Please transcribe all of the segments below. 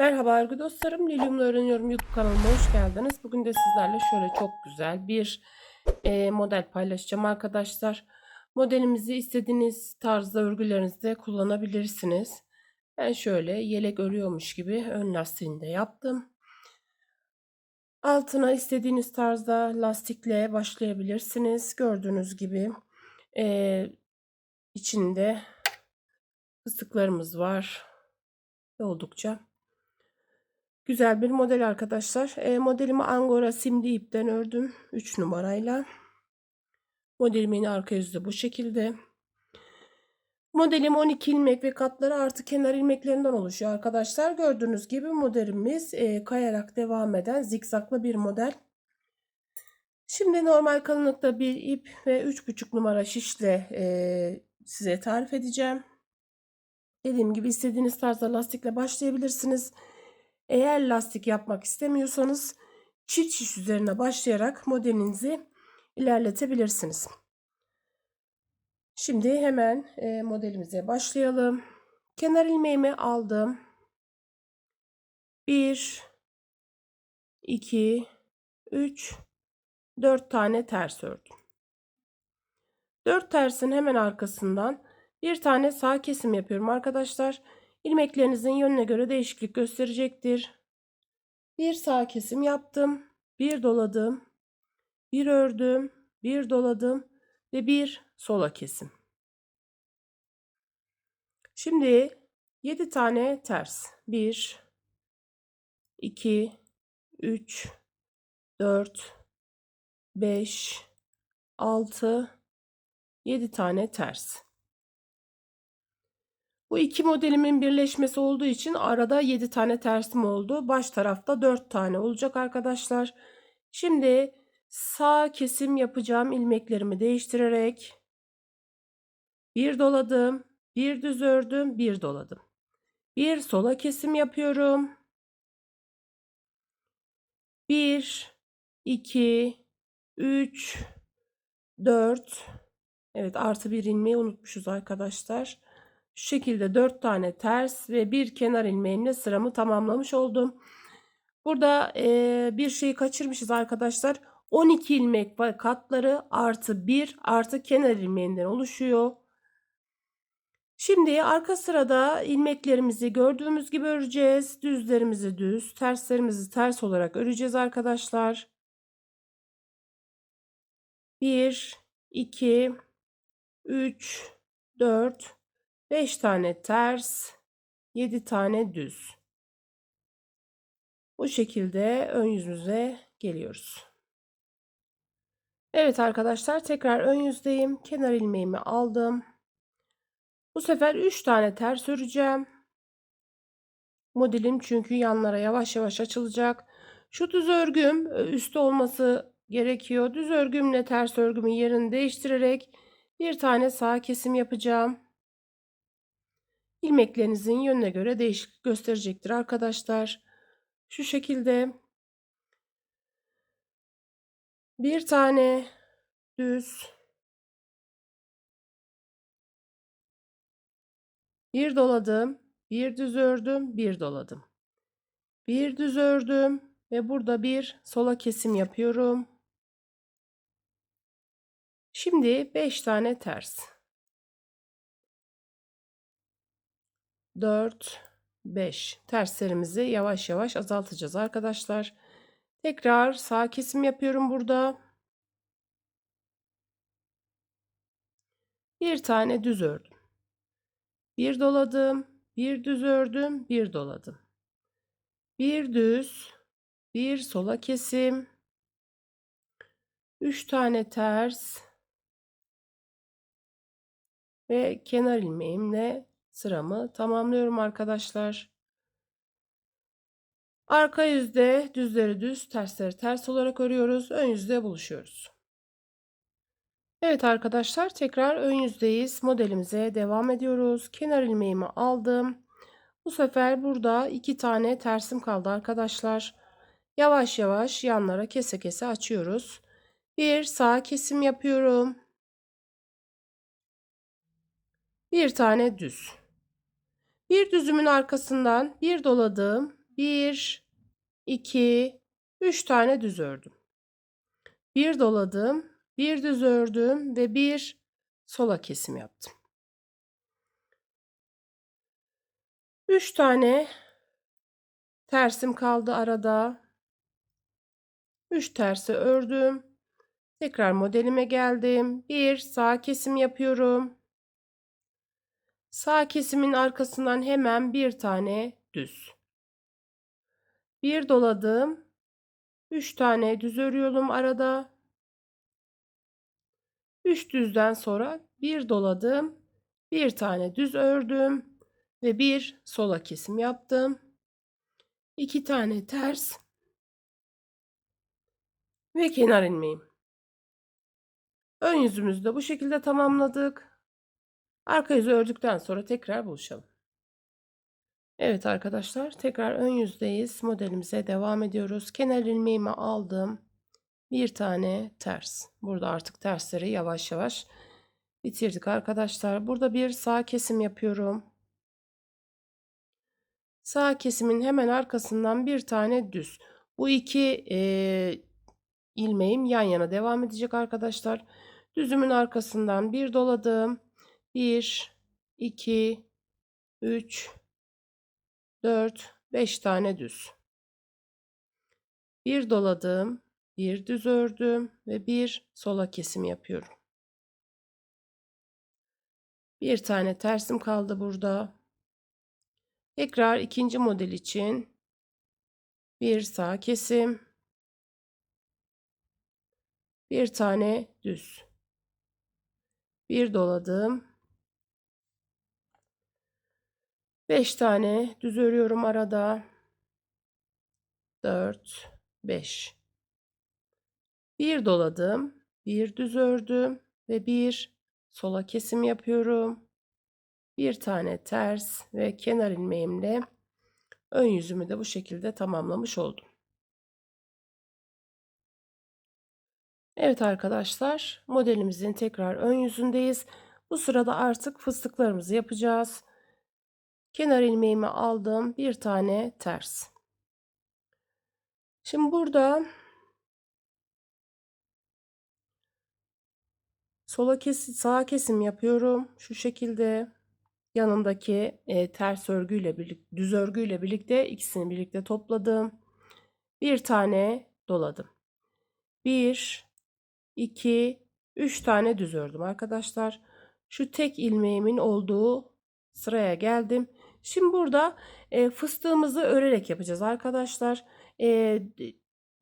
Merhaba örgü dostlarım. Lilyum'la öğreniyorum YouTube kanalıma hoş geldiniz. Bugün de sizlerle şöyle çok güzel bir e, model paylaşacağım arkadaşlar. Modelimizi istediğiniz tarzda örgülerinizde kullanabilirsiniz. Ben şöyle yelek örüyormuş gibi ön lastiğini de yaptım. Altına istediğiniz tarzda lastikle başlayabilirsiniz. Gördüğünüz gibi e, içinde fıstıklarımız var. Oldukça Güzel bir model arkadaşlar. E, modelimi Angora simli ipten ördüm. 3 numarayla. Modelimin arka yüzü de bu şekilde. Modelim 12 ilmek ve katları artı kenar ilmeklerinden oluşuyor arkadaşlar. Gördüğünüz gibi modelimiz e, kayarak devam eden zikzaklı bir model. Şimdi normal kalınlıkta bir ip ve 3,5 numara şişle e, size tarif edeceğim. Dediğim gibi istediğiniz tarzda lastikle başlayabilirsiniz. Eğer lastik yapmak istemiyorsanız çift şiş üzerine başlayarak modelinizi ilerletebilirsiniz. Şimdi hemen e, modelimize başlayalım. Kenar ilmeğimi aldım. 1 2 3 4 tane ters ördüm. 4 tersin hemen arkasından bir tane sağ kesim yapıyorum arkadaşlar. İlmeklerinizin yönüne göre değişiklik gösterecektir. Bir sağ kesim yaptım. Bir doladım. Bir ördüm. Bir doladım. Ve bir sola kesim. Şimdi 7 tane ters. 1 2 3 4 5 6 7 tane ters. Bu iki modelimin birleşmesi olduğu için arada 7 tane tersim oldu. Baş tarafta 4 tane olacak arkadaşlar. Şimdi sağ kesim yapacağım ilmeklerimi değiştirerek bir doladım, bir düz ördüm, bir doladım. Bir sola kesim yapıyorum. 1 2 3 4 Evet artı bir ilmeği unutmuşuz arkadaşlar. Şu şekilde 4 tane ters ve bir kenar ilmeğimle sıramı tamamlamış oldum. Burada e, bir şeyi kaçırmışız arkadaşlar. 12 ilmek katları artı 1 artı kenar ilmeğinden oluşuyor. Şimdi arka sırada ilmeklerimizi gördüğümüz gibi öreceğiz. Düzlerimizi düz, terslerimizi ters olarak öreceğiz arkadaşlar. 1, 2, 3, 4, 5 tane ters, 7 tane düz. Bu şekilde ön yüzümüze geliyoruz. Evet arkadaşlar tekrar ön yüzdeyim. Kenar ilmeğimi aldım. Bu sefer 3 tane ters öreceğim. Modelim çünkü yanlara yavaş yavaş açılacak. Şu düz örgüm e, üstte olması gerekiyor. Düz örgümle ters örgümün yerini değiştirerek bir tane sağ kesim yapacağım ilmeklerinizin yönüne göre değişiklik gösterecektir arkadaşlar. Şu şekilde bir tane düz bir doladım, bir düz ördüm, bir doladım. Bir düz ördüm ve burada bir sola kesim yapıyorum. Şimdi 5 tane ters. 4, 5. Terslerimizi yavaş yavaş azaltacağız arkadaşlar. Tekrar sağ kesim yapıyorum burada. Bir tane düz ördüm. Bir doladım, bir düz ördüm, bir doladım. Bir düz, bir sola kesim. 3 tane ters ve kenar ilmeğimle sıramı tamamlıyorum arkadaşlar. Arka yüzde düzleri düz, tersleri ters olarak örüyoruz. Ön yüzde buluşuyoruz. Evet arkadaşlar tekrar ön yüzdeyiz. Modelimize devam ediyoruz. Kenar ilmeğimi aldım. Bu sefer burada iki tane tersim kaldı arkadaşlar. Yavaş yavaş yanlara kese kese açıyoruz. Bir sağ kesim yapıyorum. Bir tane düz. Bir düzümün arkasından bir doladım, 1, 2, 3 tane düz ördüm. Bir doladım, bir düz ördüm ve bir sola kesim yaptım. 3 tane tersim kaldı arada. 3 tersi ördüm. Tekrar modelime geldim. Bir sağ kesim yapıyorum. Sağ kesimin arkasından hemen bir tane düz. Bir doladım. 3 tane düz örüyorum arada. 3 düzden sonra bir doladım. Bir tane düz ördüm ve bir sola kesim yaptım. 2 tane ters ve kenar ilmeğim. Ön yüzümüzü de bu şekilde tamamladık. Arka yüzü ördükten sonra tekrar buluşalım. Evet arkadaşlar tekrar ön yüzdeyiz. Modelimize devam ediyoruz. Kenar ilmeğimi aldım. Bir tane ters. Burada artık tersleri yavaş yavaş bitirdik arkadaşlar. Burada bir sağ kesim yapıyorum. Sağ kesimin hemen arkasından bir tane düz. Bu iki e, ilmeğim yan yana devam edecek arkadaşlar. Düzümün arkasından bir doladım. 1, 2, 3, 4, 5 tane düz. Bir doladım, bir düz ördüm ve bir sola kesim yapıyorum. Bir tane tersim kaldı burada. Tekrar ikinci model için bir sağ kesim, bir tane düz. Bir doladım. 5 tane düz örüyorum arada. 4 5 Bir doladım, bir düz ördüm ve bir sola kesim yapıyorum. Bir tane ters ve kenar ilmeğimle ön yüzümü de bu şekilde tamamlamış oldum. Evet arkadaşlar, modelimizin tekrar ön yüzündeyiz. Bu sırada artık fıstıklarımızı yapacağız. Kenar ilmeğimi aldım. Bir tane ters. Şimdi burada sola kesim, sağa kesim yapıyorum. Şu şekilde yanındaki e, ters örgüyle birlikte, düz örgüyle birlikte ikisini birlikte topladım. Bir tane doladım. Bir, iki, üç tane düz ördüm arkadaşlar. Şu tek ilmeğimin olduğu sıraya geldim. Şimdi burada e, fıstığımızı örerek yapacağız arkadaşlar. E,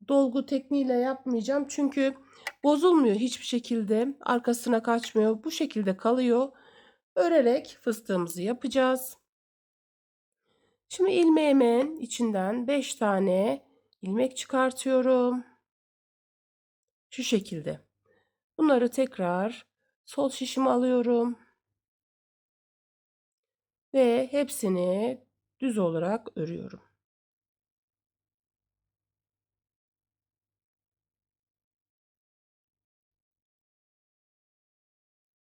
dolgu tekniğiyle yapmayacağım. Çünkü bozulmuyor hiçbir şekilde. Arkasına kaçmıyor. Bu şekilde kalıyor. Örerek fıstığımızı yapacağız. Şimdi ilmeğimin içinden 5 tane ilmek çıkartıyorum. Şu şekilde. Bunları tekrar sol şişime alıyorum ve hepsini düz olarak örüyorum.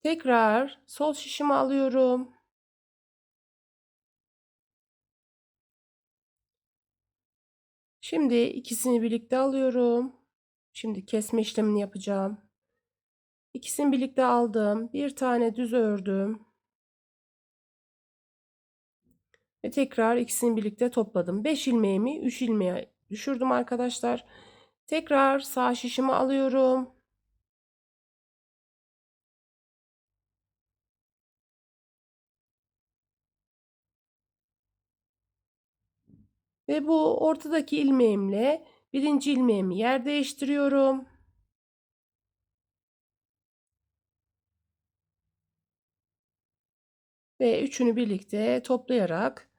Tekrar sol şişimi alıyorum. Şimdi ikisini birlikte alıyorum. Şimdi kesme işlemini yapacağım. İkisini birlikte aldım. Bir tane düz ördüm. Ve tekrar ikisini birlikte topladım. 5 ilmeğimi 3 ilmeğe düşürdüm arkadaşlar. Tekrar sağ şişimi alıyorum. Ve bu ortadaki ilmeğimle birinci ilmeğimi yer değiştiriyorum. Ve üçünü birlikte toplayarak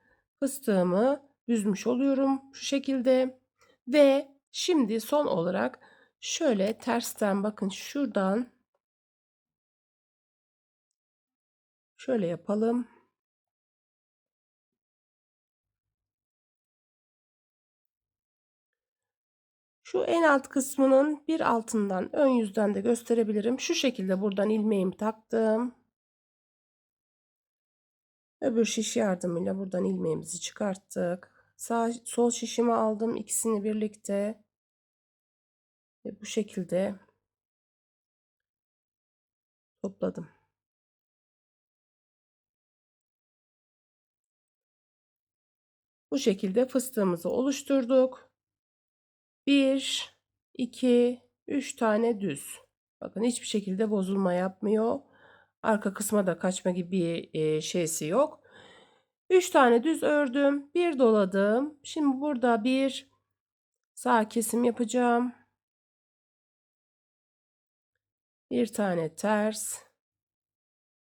fıstığımı düzmüş oluyorum şu şekilde. Ve şimdi son olarak şöyle tersten bakın şuradan şöyle yapalım. Şu en alt kısmının bir altından ön yüzden de gösterebilirim. Şu şekilde buradan ilmeğimi taktım. Öbür şiş yardımıyla buradan ilmeğimizi çıkarttık. Sağ sol şişimi aldım ikisini birlikte ve bu şekilde topladım. Bu şekilde fıstığımızı oluşturduk. 1 2 3 tane düz. Bakın hiçbir şekilde bozulma yapmıyor. Arka kısma da kaçma gibi bir e, şeysi yok. 3 tane düz ördüm. Bir doladım. Şimdi burada bir sağ kesim yapacağım. Bir tane ters.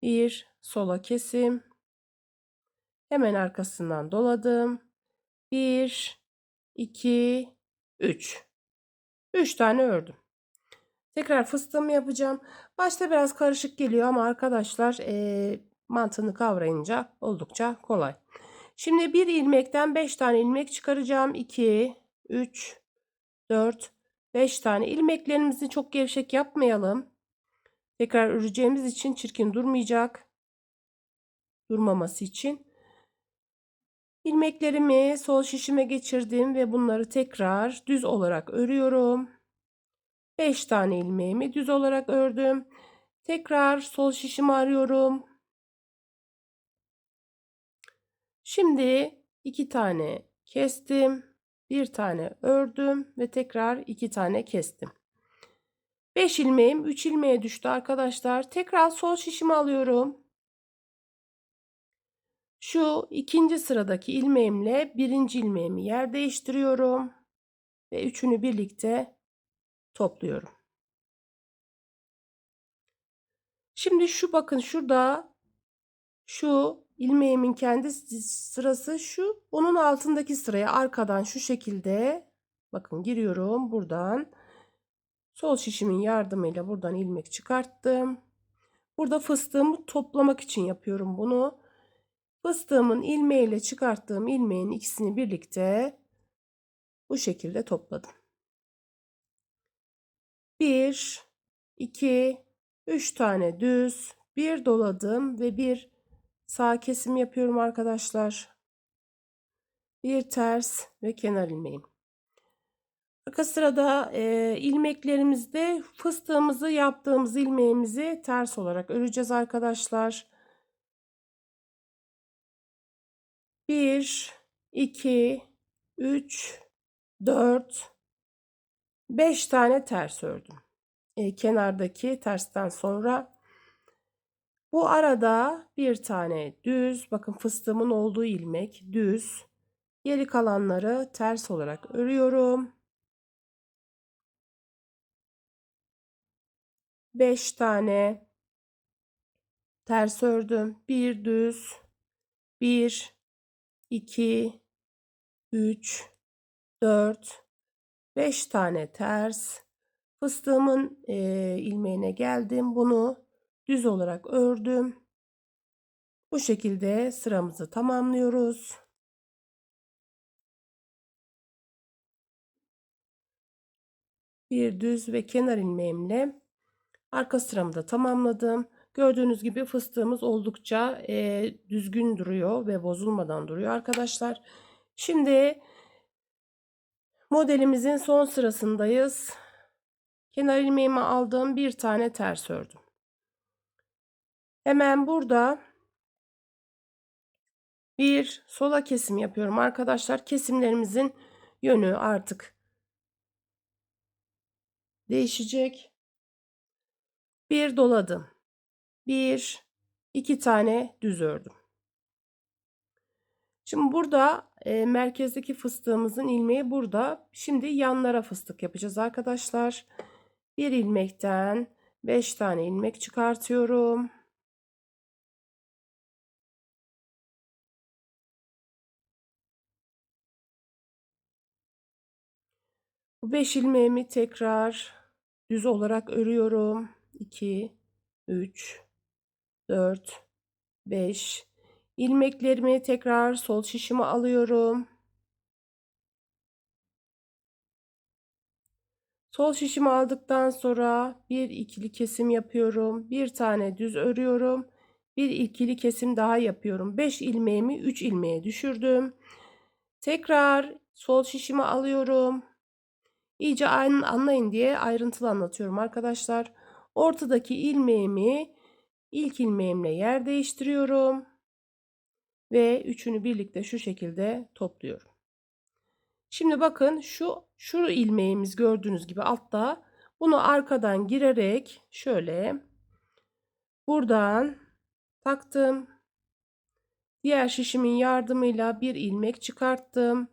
Bir sola kesim. Hemen arkasından doladım. 1 2 3 3 tane ördüm. Tekrar fıstığımı yapacağım. Başta biraz karışık geliyor ama arkadaşlar e, mantığını kavrayınca oldukça kolay. Şimdi bir ilmekten 5 tane ilmek çıkaracağım. 2, 3, 4, 5 tane. ilmeklerimizi çok gevşek yapmayalım. Tekrar öreceğimiz için çirkin durmayacak. Durmaması için. İlmeklerimi sol şişime geçirdim ve bunları tekrar düz olarak örüyorum. 5 tane ilmeğimi düz olarak ördüm. Tekrar sol şişimi arıyorum. Şimdi 2 tane kestim. 1 tane ördüm ve tekrar 2 tane kestim. 5 ilmeğim 3 ilmeğe düştü arkadaşlar. Tekrar sol şişimi alıyorum. Şu ikinci sıradaki ilmeğimle birinci ilmeğimi yer değiştiriyorum. Ve üçünü birlikte topluyorum. Şimdi şu bakın şurada şu ilmeğimin kendi sırası şu. Onun altındaki sıraya arkadan şu şekilde bakın giriyorum buradan. Sol şişimin yardımıyla buradan ilmek çıkarttım. Burada fıstığımı toplamak için yapıyorum bunu. Fıstığımın ilmeğiyle çıkarttığım ilmeğin ikisini birlikte bu şekilde topladım. 1 2 3 tane düz, bir doladım ve bir sağ kesim yapıyorum arkadaşlar. Bir ters ve kenar ilmeğim. Arka sırada e, ilmeklerimizde fıstığımızı yaptığımız ilmeğimizi ters olarak öreceğiz arkadaşlar. 1 2 3 4 5 tane ters ördüm. E, kenardaki tersten sonra bu arada bir tane düz bakın fıstığımın olduğu ilmek düz geri kalanları ters olarak örüyorum. 5 tane ters ördüm. Bir düz, bir 2 3 4 5 tane ters fıstığımın e, ilmeğine geldim. Bunu düz olarak ördüm. Bu şekilde sıramızı tamamlıyoruz. Bir düz ve kenar ilmeğimle arka sıramı da tamamladım. Gördüğünüz gibi fıstığımız oldukça e, düzgün duruyor ve bozulmadan duruyor arkadaşlar. Şimdi modelimizin son sırasındayız. Kenar ilmeğimi aldım. Bir tane ters ördüm. Hemen burada bir sola kesim yapıyorum arkadaşlar. Kesimlerimizin yönü artık değişecek. Bir doladım. Bir, iki tane düz ördüm. Şimdi burada e, merkezdeki fıstığımızın ilmeği burada. Şimdi yanlara fıstık yapacağız arkadaşlar. Bir ilmekten 5 tane ilmek çıkartıyorum. Bu 5 ilmeğimi tekrar düz olarak örüyorum. 2 3 4 5 ilmeklerimi tekrar sol şişime alıyorum. Sol şişimi aldıktan sonra bir ikili kesim yapıyorum. Bir tane düz örüyorum. Bir ikili kesim daha yapıyorum. 5 ilmeğimi 3 ilmeğe düşürdüm. Tekrar sol şişimi alıyorum. İyice anlayın diye ayrıntılı anlatıyorum arkadaşlar. Ortadaki ilmeğimi ilk ilmeğimle yer değiştiriyorum. Ve üçünü birlikte şu şekilde topluyorum. Şimdi bakın şu şu ilmeğimiz gördüğünüz gibi altta bunu arkadan girerek şöyle buradan taktım. Diğer şişimin yardımıyla bir ilmek çıkarttım.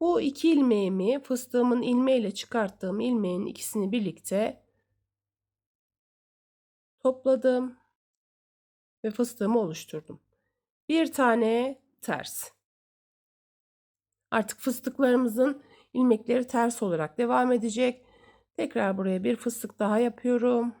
Bu iki ilmeğimi fıstığımın ilmeğiyle çıkarttığım ilmeğin ikisini birlikte topladım ve fıstığımı oluşturdum. Bir tane ters. Artık fıstıklarımızın ilmekleri ters olarak devam edecek. Tekrar buraya bir fıstık daha yapıyorum.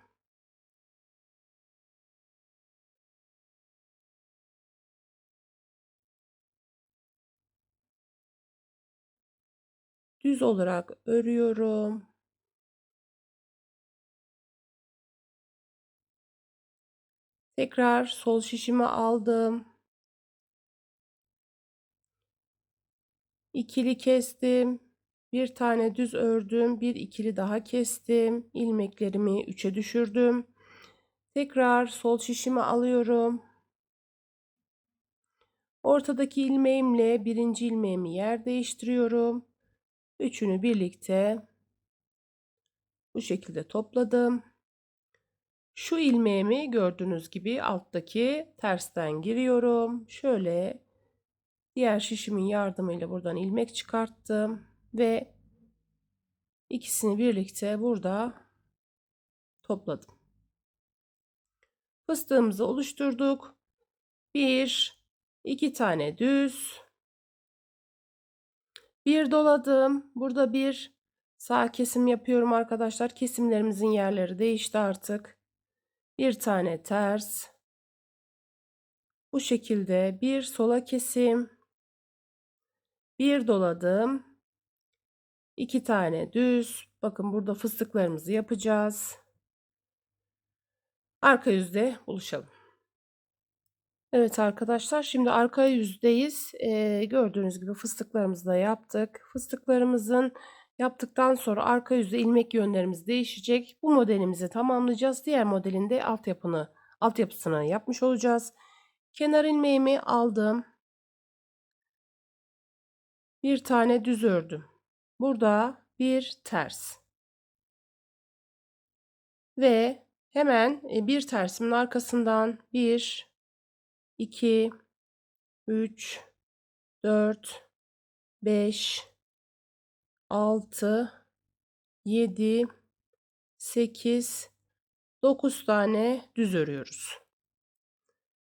Düz olarak örüyorum. Tekrar sol şişimi aldım. İkili kestim. Bir tane düz ördüm. Bir ikili daha kestim. İlmeklerimi üçe düşürdüm. Tekrar sol şişimi alıyorum. Ortadaki ilmeğimle birinci ilmeğimi yer değiştiriyorum. Üçünü birlikte bu şekilde topladım. Şu ilmeğimi gördüğünüz gibi alttaki tersten giriyorum. Şöyle diğer şişimin yardımıyla buradan ilmek çıkarttım ve ikisini birlikte burada topladım. Fıstığımızı oluşturduk. Bir, iki tane düz. Bir doladım. Burada bir sağ kesim yapıyorum arkadaşlar. Kesimlerimizin yerleri değişti artık. Bir tane ters. Bu şekilde bir sola kesim. Bir doladım. iki tane düz. Bakın burada fıstıklarımızı yapacağız. Arka yüzde buluşalım. Evet arkadaşlar şimdi arka yüzdeyiz. Ee, gördüğünüz gibi fıstıklarımızı da yaptık. Fıstıklarımızın yaptıktan sonra arka yüzde ilmek yönlerimiz değişecek. Bu modelimizi tamamlayacağız. Diğer modelinde altyapını, altyapısını yapmış olacağız. Kenar ilmeğimi aldım. Bir tane düz ördüm. Burada bir ters. Ve hemen bir tersimin arkasından bir 2 3 4 5 6 7 8 9 tane düz örüyoruz.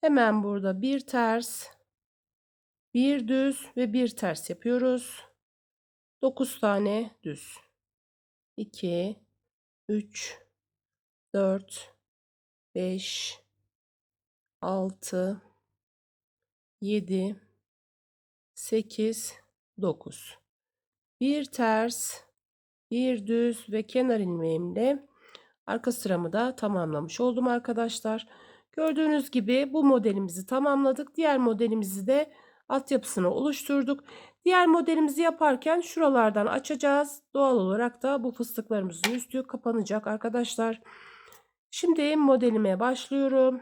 Hemen burada bir ters, bir düz ve bir ters yapıyoruz. 9 tane düz. 2 3 4 5 6 7 8 9 bir ters bir düz ve kenar ilmeğimle arka sıramı da tamamlamış oldum arkadaşlar. Gördüğünüz gibi bu modelimizi tamamladık. Diğer modelimizi de altyapısını oluşturduk. Diğer modelimizi yaparken şuralardan açacağız. Doğal olarak da bu fıstıklarımızın üstü kapanacak arkadaşlar. Şimdi modelime başlıyorum.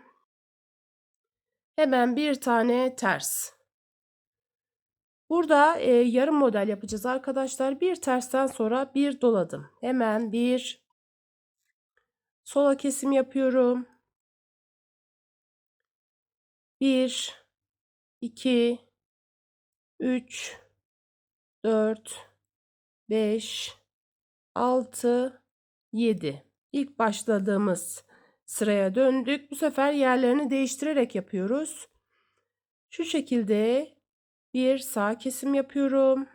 Hemen bir tane ters. Burada e, yarım model yapacağız arkadaşlar. Bir tersten sonra bir doladım. Hemen bir sola kesim yapıyorum. 1 2 3 4 5 6 7 İlk başladığımız sıraya döndük. Bu sefer yerlerini değiştirerek yapıyoruz. Şu şekilde bir sağ kesim yapıyorum.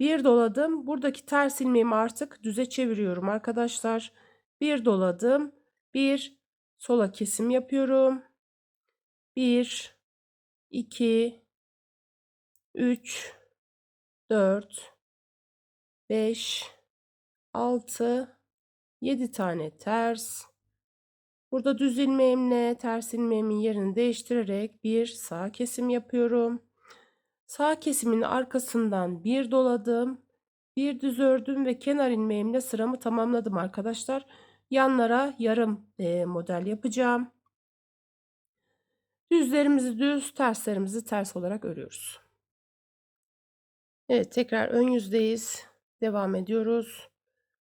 Bir doladım. Buradaki ters ilmeğimi artık düze çeviriyorum arkadaşlar. Bir doladım. Bir sola kesim yapıyorum. 1 2 3 4 5 6 7 tane ters. Burada düz ilmeğimle ters ilmeğimin yerini değiştirerek bir sağ kesim yapıyorum. Sağ kesimin arkasından bir doladım. Bir düz ördüm ve kenar ilmeğimle sıramı tamamladım arkadaşlar. Yanlara yarım e, model yapacağım. Düzlerimizi düz, terslerimizi ters olarak örüyoruz. Evet, tekrar ön yüzdeyiz. Devam ediyoruz.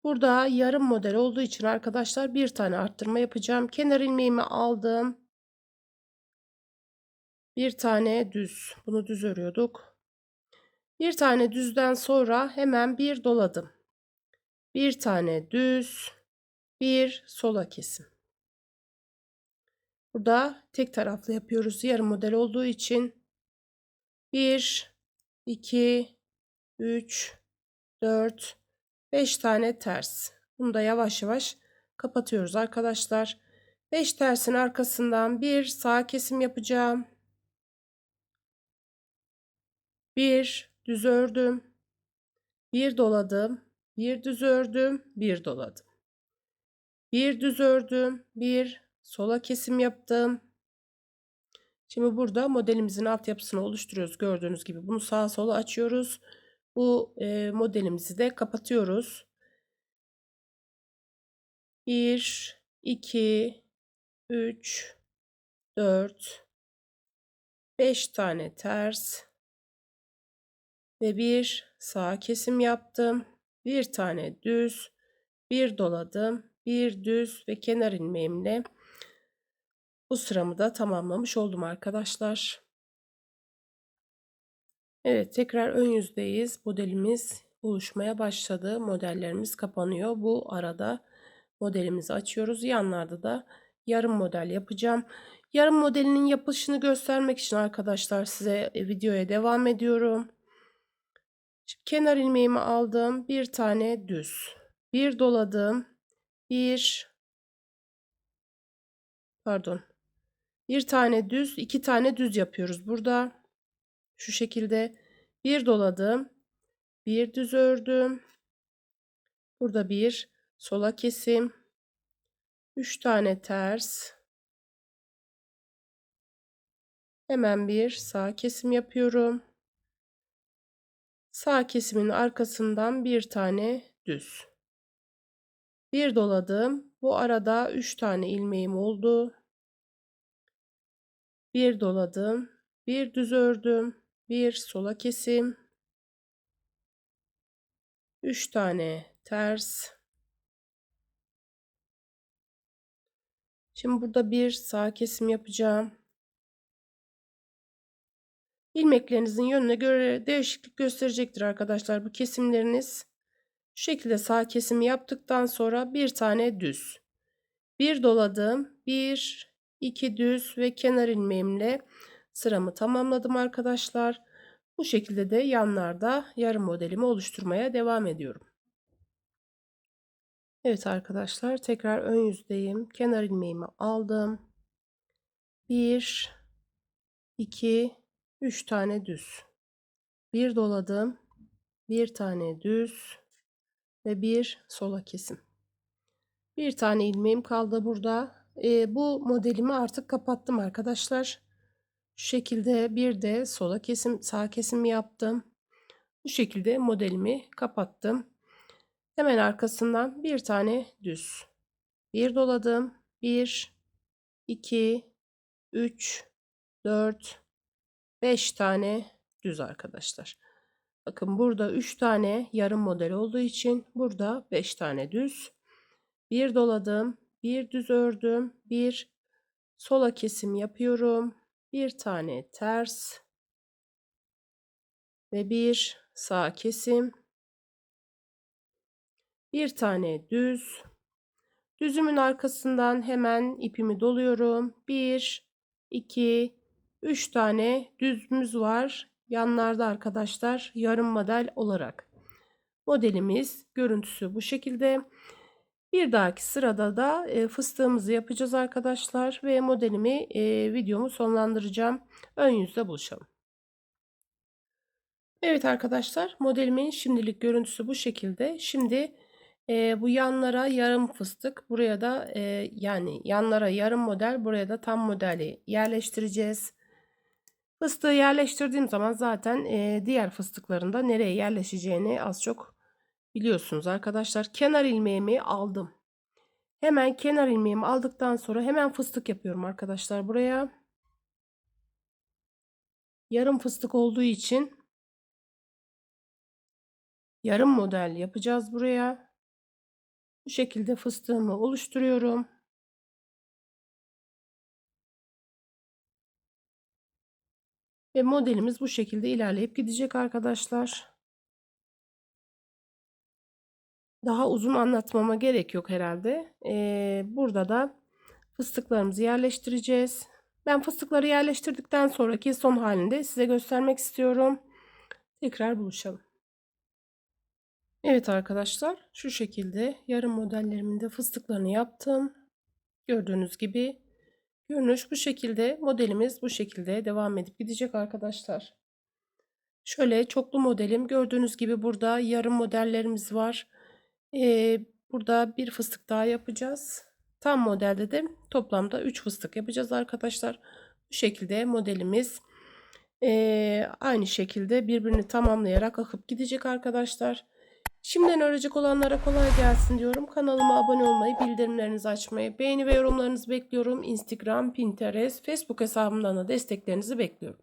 Burada yarım model olduğu için arkadaşlar bir tane arttırma yapacağım. Kenar ilmeğimi aldım. Bir tane düz. Bunu düz örüyorduk. Bir tane düzden sonra hemen bir doladım. Bir tane düz, bir sola kesim. Burada tek taraflı yapıyoruz. Yarım model olduğu için 1 2 3 4 5 tane ters. Bunu da yavaş yavaş kapatıyoruz arkadaşlar. 5 tersin arkasından bir sağ kesim yapacağım. Bir düz ördüm. Bir doladım. Bir düz ördüm. Bir doladım. Bir düz ördüm. Bir sola kesim yaptım. Şimdi burada modelimizin altyapısını oluşturuyoruz. Gördüğünüz gibi bunu sağa sola açıyoruz. Bu e, modelimizi de kapatıyoruz. 1, 2, 3, 4, 5 tane ters ve bir sağ kesim yaptım. Bir tane düz, bir doladım, bir düz ve kenar ilmeğimle bu sıramı da tamamlamış oldum arkadaşlar. Evet tekrar ön yüzdeyiz. Modelimiz oluşmaya başladı. Modellerimiz kapanıyor. Bu arada modelimizi açıyoruz. Yanlarda da yarım model yapacağım. Yarım modelinin yapılışını göstermek için arkadaşlar size e, videoya devam ediyorum. Şimdi kenar ilmeğimi aldım. Bir tane düz. Bir doladım. Bir pardon. Bir tane düz, iki tane düz yapıyoruz burada. Şu şekilde bir doladım. Bir düz ördüm. Burada bir sola kesim. Üç tane ters. Hemen bir sağ kesim yapıyorum. Sağ kesimin arkasından bir tane düz. Bir doladım. Bu arada 3 tane ilmeğim oldu. Bir doladım. Bir düz ördüm. Bir sola kesim. 3 tane ters. Şimdi burada bir sağ kesim yapacağım. İlmeklerinizin yönüne göre değişiklik gösterecektir arkadaşlar bu kesimleriniz. Şu şekilde sağ kesimi yaptıktan sonra bir tane düz. Bir doladım. Bir, iki düz ve kenar ilmeğimle sıramı tamamladım arkadaşlar. Bu şekilde de yanlarda yarım modelimi oluşturmaya devam ediyorum. Evet arkadaşlar tekrar ön yüzdeyim. Kenar ilmeğimi aldım. 1 2 3 tane düz. Bir doladım. Bir tane düz ve bir sola kesim. Bir tane ilmeğim kaldı burada. E, bu modelimi artık kapattım arkadaşlar. Şu şekilde bir de sola kesim, sağ kesim yaptım. Bu şekilde modelimi kapattım. Hemen arkasından bir tane düz. Bir doladım. 1 2 3 4 5 tane düz arkadaşlar. Bakın burada 3 tane yarım model olduğu için burada 5 tane düz. Bir doladım, bir düz ördüm, bir sola kesim yapıyorum. Bir tane ters ve bir sağ kesim. Bir tane düz. Düzümün arkasından hemen ipimi doluyorum. 1 2 3 tane düzümüz var. Yanlarda arkadaşlar yarım model olarak. Modelimiz görüntüsü bu şekilde. Bir dahaki sırada da e, fıstığımızı yapacağız arkadaşlar ve modelimi e, videomu sonlandıracağım. Ön yüzde buluşalım. Evet arkadaşlar modelimin şimdilik görüntüsü bu şekilde. Şimdi e, bu yanlara yarım fıstık buraya da e, yani yanlara yarım model buraya da tam modeli yerleştireceğiz. Fıstığı yerleştirdiğim zaman zaten e, diğer fıstıkların da nereye yerleşeceğini az çok biliyorsunuz arkadaşlar. Kenar ilmeğimi aldım. Hemen kenar ilmeğimi aldıktan sonra hemen fıstık yapıyorum arkadaşlar buraya. Yarım fıstık olduğu için yarım model yapacağız buraya. Bu şekilde fıstığımı oluşturuyorum. Ve modelimiz bu şekilde ilerleyip gidecek arkadaşlar. Daha uzun anlatmama gerek yok herhalde. Ee, burada da fıstıklarımızı yerleştireceğiz. Ben fıstıkları yerleştirdikten sonraki son halinde size göstermek istiyorum. Tekrar buluşalım. Evet arkadaşlar şu şekilde yarım modellerimin de fıstıklarını yaptım. Gördüğünüz gibi görünüş bu şekilde modelimiz bu şekilde devam edip gidecek arkadaşlar. Şöyle çoklu modelim gördüğünüz gibi burada yarım modellerimiz var. Ee, burada bir fıstık daha yapacağız. Tam modelde de toplamda 3 fıstık yapacağız arkadaşlar. Bu şekilde modelimiz ee, aynı şekilde birbirini tamamlayarak akıp gidecek arkadaşlar. Şimdiden öğrenecek olanlara kolay gelsin diyorum. Kanalıma abone olmayı, bildirimlerinizi açmayı, beğeni ve yorumlarınızı bekliyorum. Instagram, Pinterest, Facebook hesabımdan da desteklerinizi bekliyorum.